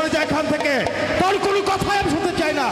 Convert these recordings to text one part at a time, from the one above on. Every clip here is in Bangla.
সরে যায় এখান থেকে। তার কোনো কথাই আমি শুনতে চাই না।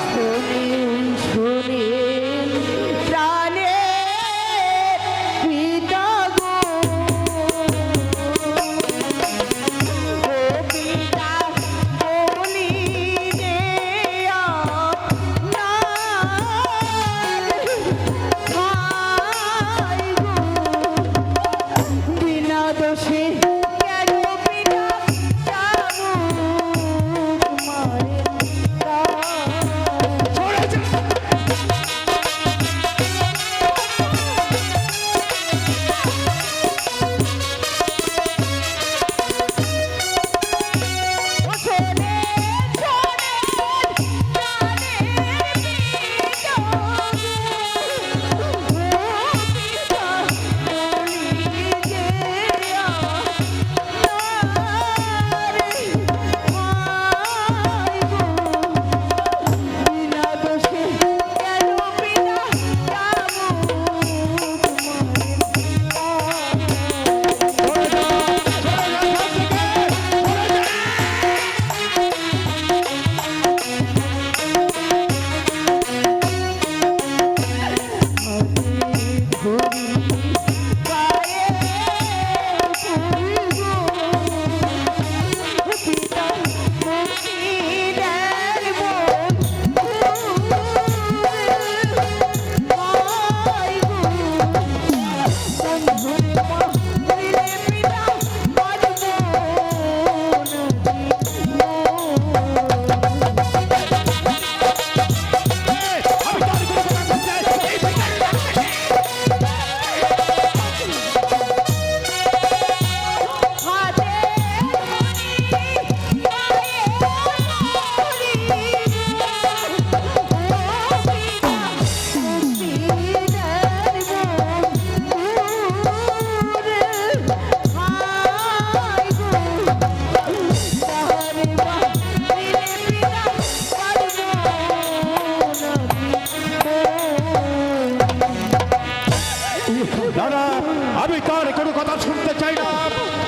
দাদা আমি তোর কোনো কথা শুনতে চাই না।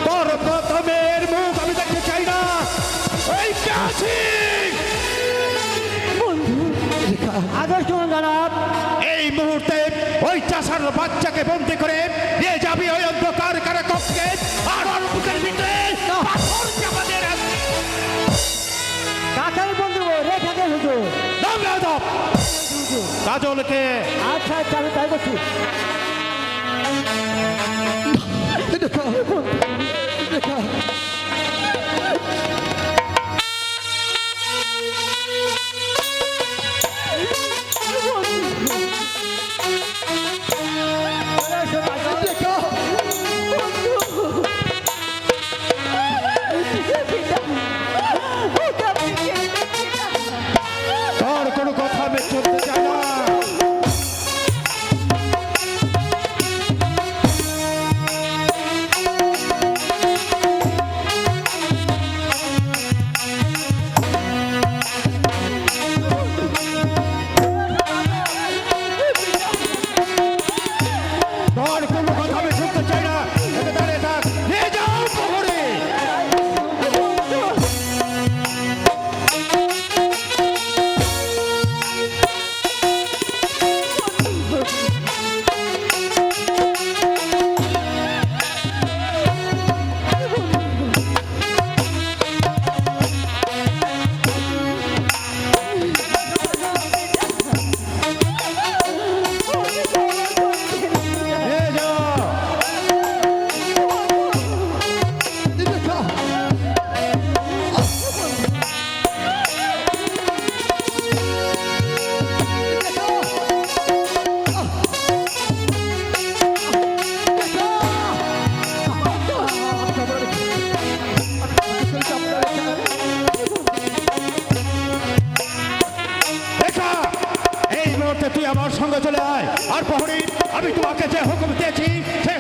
তোর প্রথমের মুখ আমি দেখতে চাই না। এই আদর্শ জনাব এই মুহূর্তে ওই চাষার বাচ্চাকে বন্দি করে নিয়ে যাবি ওই অন্ধকার কারা কক্ষে আর বুকের ভিতরে চাপা দিয়ে রাখবি। কাকাই হুজুর। বেয়াদব। কাজলকে আচ্ছা আচ্ছা আমি তাই করছি। তোর প্রহরী আমি তোমাকে যে হুকুম দিয়েছি হুকুম